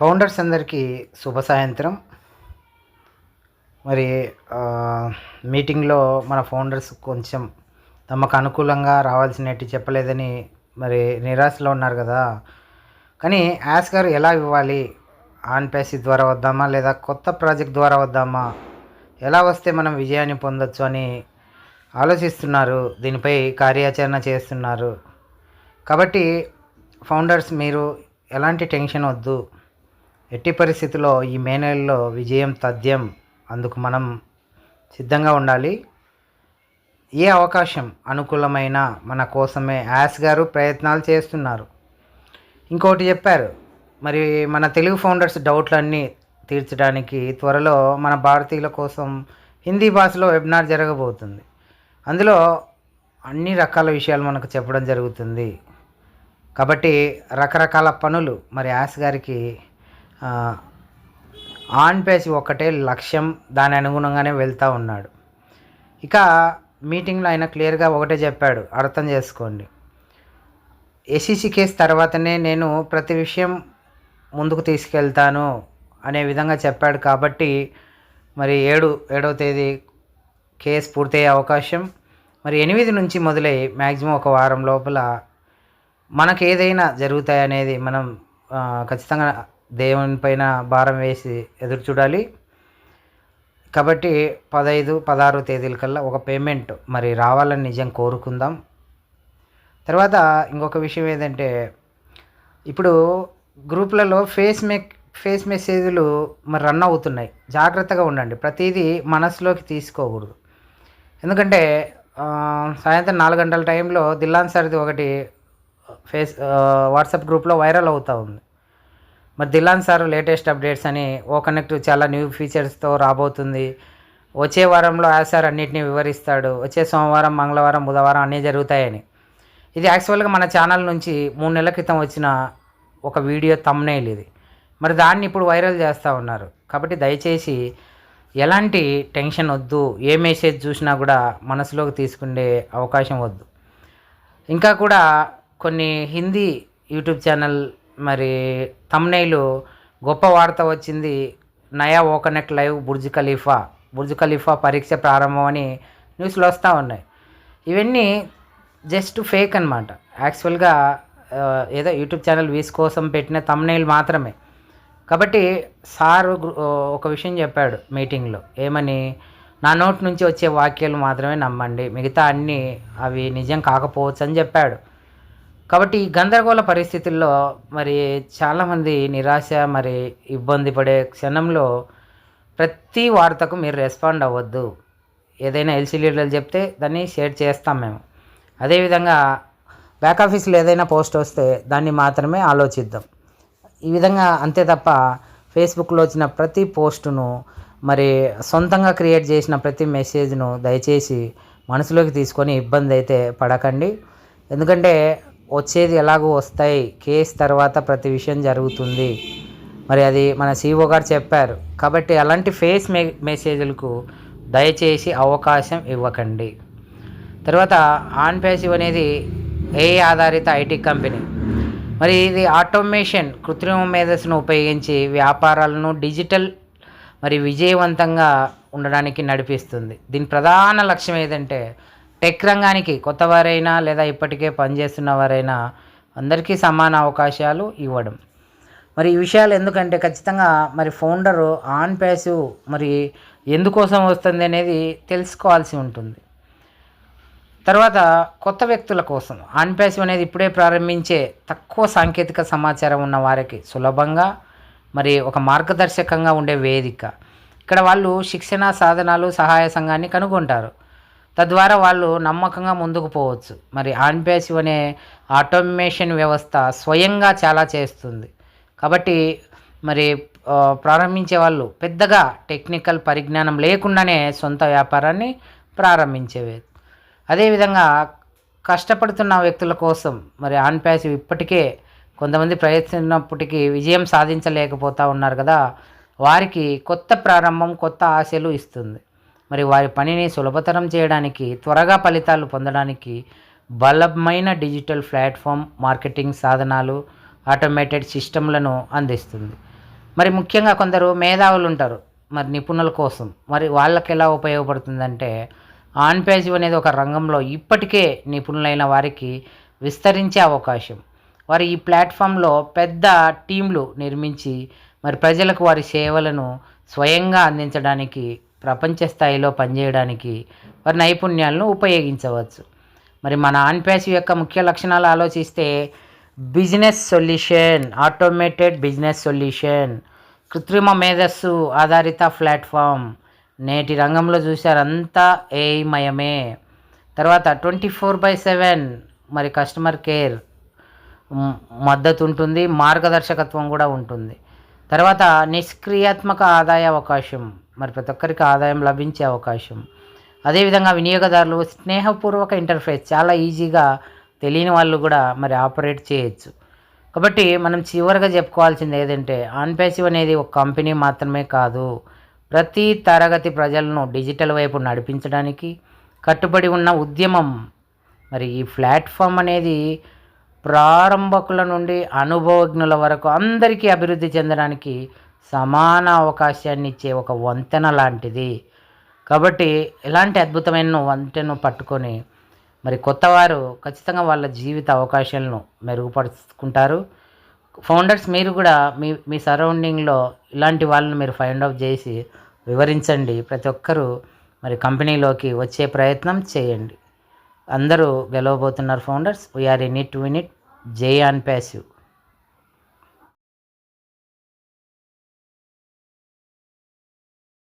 Founders అందరికీ శుభ సాయంత్రం. మరి మీటింగ్లో మన ఫౌండర్స్ కొంచెం తమకు అనుకూలంగా రావాల్సినట్టు చెప్పలేదని మరి నిరాశలో ఉన్నారు కదా. కానీ యాస్ గారు ఎలా ఇవ్వాలి? ఆన్ పేసి ద్వారా వద్దామా? లేదా కొత్త ప్రాజెక్ట్ ద్వారా వద్దామా? ఎలా వస్తే మనం విజయాన్ని పొందొచ్చు అని ఆలోచిస్తున్నారు. దీనిపై కార్యాచరణ చేస్తున్నారు. కాబట్టి ఫౌండర్స్ మీరు ఎలాంటి టెన్షన్ వద్దు. ఎట్టి పరిస్థితుల్లో ఈ మే నెలలో విజయం తథ్యం అందుకు మనం సిద్ధంగా ఉండాలి. ఏ అవకాశం అనుకూలమైన మన కోసమే యాస్ గారు ప్రయత్నాలు చేస్తున్నారు. ఇంకోటి చెప్పారు మరి మన తెలుగు ఫౌండర్స్ డౌట్లన్నీ తీర్చడానికి త్వరలో మన భారతీయుల కోసం హిందీ భాషలో వెబినార్ జరగబోతుంది. అందులో అన్ని రకాల విషయాలు మనకు చెప్పడం జరుగుతుంది. కాబట్టి రకరకాల పనులు మరి యాస్ గారికి ఆన్ పేసి ఒకటే లక్ష్యం దాని అనుగుణంగానే వెళ్తూ ఉన్నాడు. ఇక మీటింగ్లో ఆయన క్లియర్గా ఒకటే చెప్పాడు అర్థం చేసుకోండి. ఎస్ఈసి కేసు తర్వాతనే నేను ప్రతి విషయం ముందుకు తీసుకెళ్తాను అనే విధంగా చెప్పాడు కాబట్టి మరి ఏడు ఏడవ తేదీ కేసు పూర్తయ్యే అవకాశం. మరి ఎనిమిది నుంచి మొదలై మ్యాక్సిమం ఒక వారం లోపల మనకు ఏదైనా జరుగుతాయనేది మనం ఖచ్చితంగా దేవుని పైన భారం వేసి ఎదురు చూడాలి. కాబట్టి పదహైదు పదహారు తేదీల కల్లా ఒక పేమెంట్ మరి రావాలని నిజం కోరుకుందాం. తర్వాత ఇంకొక విషయం ఏంటంటే ఇప్పుడు గ్రూప్లలో ఫేస్ మెక్ ఫేస్ మెసేజ్లు మరి రన్ అవుతున్నాయి. జాగ్రత్తగా ఉండండి. ప్రతిదీ మనసులోకి తీసుకోకూడదు. ఎందుకంటే సాయంత్రం నాలుగు గంటల టైంలో దిల్లాన్ సార్ది ఒకటి ఫేస్ వాట్సాప్ గ్రూప్లో వైరల్ అవుతూ ఉంది. మరి దిలాన్ సార్ లేటెస్ట్ అప్డేట్స్ అని ఓ కనెక్ట్ చాలా న్యూ ఫీచర్స్తో రాబోతుంది. వచ్చే వారంలో ఆ సార్ అన్నిటిని వివరిస్తాడు. వచ్చే సోమవారం మంగళవారం బుధవారం అన్నీ జరుగుతాయని. ఇది యాక్చువల్గా మన ఛానల్ నుంచి మూడు నెలల క్రితం వచ్చిన ఒక వీడియో తమ్నేల్ ఇది. మరి దాన్ని ఇప్పుడు వైరల్ చేస్తూ ఉన్నారు. కాబట్టి దయచేసి ఎలాంటి టెన్షన్ వద్దు ఏ మెసేజ్ చూసినా కూడా మనసులోకి తీసుకునే అవకాశం వద్దు. ఇంకా కూడా కొన్ని హిందీ యూట్యూబ్ ఛానల్ మరి తమ్నైలు గొప్ప వార్త వచ్చింది. నయా ఓ live Burj Khalifa Burj Khalifa పరీక్ష ప్రారంభం అని న్యూస్లో వస్తూ ఉన్నాయి. ఇవన్నీ జస్ట్ ఫేక్ అనమాట యాక్చువల్గా ఏదో యూట్యూబ్ ఛానల్ వీస్ కోసం పెట్టిన తమ్నైల్ మాత్రమే. కాబట్టి సారు ఒక విషయం చెప్పాడు మీటింగ్లో. ఏమని? నా నోటి నుంచి వచ్చే వాక్యాలు మాత్రమే నమ్మండి. మిగతా అన్నీ అవి నిజం కాకపోవచ్చు అని చెప్పాడు. కాబట్టి ఈ గందరగోళ పరిస్థితుల్లో మరి చాలామంది నిరాశ మరి ఇబ్బంది పడే క్షణంలో ప్రతి వార్తకు మీరు రెస్పాండ్ అవ్వద్దు. ఏదైనా ఎల్సీ లీడర్లు చెప్తే దాన్ని షేర్ చేస్తాం మేము. అదేవిధంగా బ్యాక్ ఆఫీస్లో ఏదైనా పోస్ట్ వస్తే దాన్ని మాత్రమే ఆలోచిద్దాం. ఈ విధంగా అంతే తప్ప ఫేస్బుక్లో వచ్చిన ప్రతి పోస్టును మరి సొంతంగా క్రియేట్ చేసిన ప్రతి మెసేజ్ను దయచేసి మనసులోకి తీసుకొని ఇబ్బంది అయితే పడకండి. ఎందుకంటే వచ్చేది ఎలాగో వస్తాయి. కేసు తర్వాత ప్రతి విషయం జరుగుతుంది. మరి అది మన సీఓ గారు చెప్పారు. కాబట్టి అలాంటి ఫేస్ మె మెసేజ్లకు దయచేసి అవకాశం ఇవ్వకండి. తర్వాత ఆన్ ప్యాసివ్ అనేది ఏ ఆధారిత ఐటీ కంపెనీ. మరి ఇది ఆటోమేషన్ కృత్రిమ మేధస్సును ఉపయోగించి వ్యాపారాలను డిజిటల్ మరి విజయవంతంగా ఉండడానికి నడిపిస్తుంది. దీని ప్రధాన లక్ష్యం ఏదంటే టెక్ రంగానికి కొత్తవారైనా లేదా ఇప్పటికే పనిచేస్తున్న వారైనా అందరికీ సమాన అవకాశాలు ఇవ్వడం. మరి ఈ విషయాలు ఎందుకంటే ఖచ్చితంగా మరి ఫౌండర్ ఆన్ ప్యాసివ్ మరి ఎందుకోసం వస్తుంది అనేది తెలుసుకోవాల్సి ఉంటుంది. తర్వాత కొత్త వ్యక్తుల కోసం ఆన్ ప్యాసివ్ అనేది ఇప్పుడే ప్రారంభించే తక్కువ సాంకేతిక సమాచారం ఉన్న వారికి సులభంగా మరి ఒక మార్గదర్శకంగా ఉండే వేదిక. ఇక్కడ వాళ్ళు శిక్షణ సాధనాలు సహాయ సంఘాన్ని కనుగొంటారు. తద్వారా వాళ్ళు నమ్మకంగా ముందుకు పోవచ్చు. మరి ఆన్పేసివ్ అనే ఆటోమేషన్ వ్యవస్థ స్వయంగా చాలా చేస్తుంది. కాబట్టి మరి ప్రారంభించే వాళ్ళు పెద్దగా టెక్నికల్ పరిజ్ఞానం లేకుండానే సొంత వ్యాపారాన్ని ప్రారంభించేవి. అదేవిధంగా కష్టపడుతున్న వ్యక్తుల కోసం మరి ఆన్ ప్యాసివ్ ఇప్పటికే కొంతమంది ప్రయత్నించినప్పటికీ విజయం సాధించలేకపోతూ ఉన్నారు కదా. వారికి కొత్త ప్రారంభం కొత్త ఆశలు ఇస్తుంది. మరి వారి పనిని సులభతరం చేయడానికి త్వరగా ఫలితాలు పొందడానికి బలమైన డిజిటల్ ప్లాట్ఫామ్ మార్కెటింగ్ సాధనాలు ఆటోమేటెడ్ సిస్టమ్లను అందిస్తుంది. మరి ముఖ్యంగా కొందరు మేధావులు ఉంటారు మరి నిపుణుల కోసం. మరి వాళ్ళకి ఎలా ఉపయోగపడుతుందంటే ఆన్ పేజ్ అనేది ఒక రంగంలో ఇప్పటికే నిపుణులైన వారికి విస్తరించే అవకాశం. వారు ఈ ప్లాట్ఫామ్లో పెద్ద టీంలు నిర్మించి మరి ప్రజలకు వారి సేవలను స్వయంగా అందించడానికి ప్రపంచ స్థాయిలో పనిచేయడానికి వారి నైపుణ్యాలను ఉపయోగించవచ్చు. మరి మన ఆన్ యొక్క ముఖ్య లక్షణాలు ఆలోచిస్తే business solution automated business solution కృత్రిమ మేధస్సు ఆధారిత ప్లాట్ఫామ్ నేటి రంగంలో చూశారంతా ఏఐమయమే. ఏమయమే తర్వాత ట్వంటీ ఫోర్ బై సెవెన్ మరి కస్టమర్ కేర్ మద్దతు ఉంటుంది మార్గదర్శకత్వం కూడా ఉంటుంది. తర్వాత నిష్క్రియాత్మక ఆదాయ అవకాశం. మరి ప్రతి ఒక్కరికి ఆదాయం లభించే అవకాశం. అదేవిధంగా వినియోగదారులు స్నేహపూర్వక ఇంటర్ఫేస్ చాలా ఈజీగా తెలియని వాళ్ళు కూడా మరి ఆపరేట్ చేయొచ్చు. కాబట్టి మనం చివరిగా చెప్పుకోవాల్సింది ఏదంటే ఆన్పేసివ్ అనేది ఒక కంపెనీ మాత్రమే కాదు. ప్రతి తరగతి ప్రజలను డిజిటల్ వైపు నడిపించడానికి కట్టుబడి ఉన్న ఉద్యమం. మరి ఈ ప్లాట్ఫామ్ అనేది ప్రారంభకుల నుండి అనుభవజ్ఞుల వరకు అందరికీ అభివృద్ధి చెందడానికి సమాన అవకాశాన్ని ఇచ్చే ఒక వంతెన లాంటిది. కాబట్టి ఎలాంటి అద్భుతమైన వంతెను పట్టుకొని మరి కొత్తవారు ఖచ్చితంగా వాళ్ళ జీవిత అవకాశాలను మెరుగుపరుచుకుంటారు. ఫౌండర్స్ మీరు కూడా మీ మీ సరౌండింగ్లో ఇలాంటి వాళ్ళని మీరు ఫైండ్ అవుట్ చేసి వివరించండి. ప్రతి ఒక్కరూ మరి కంపెనీలోకి వచ్చే ప్రయత్నం చేయండి. అందరూ గెలవబోతున్నారు founders. We are in it win it J and passive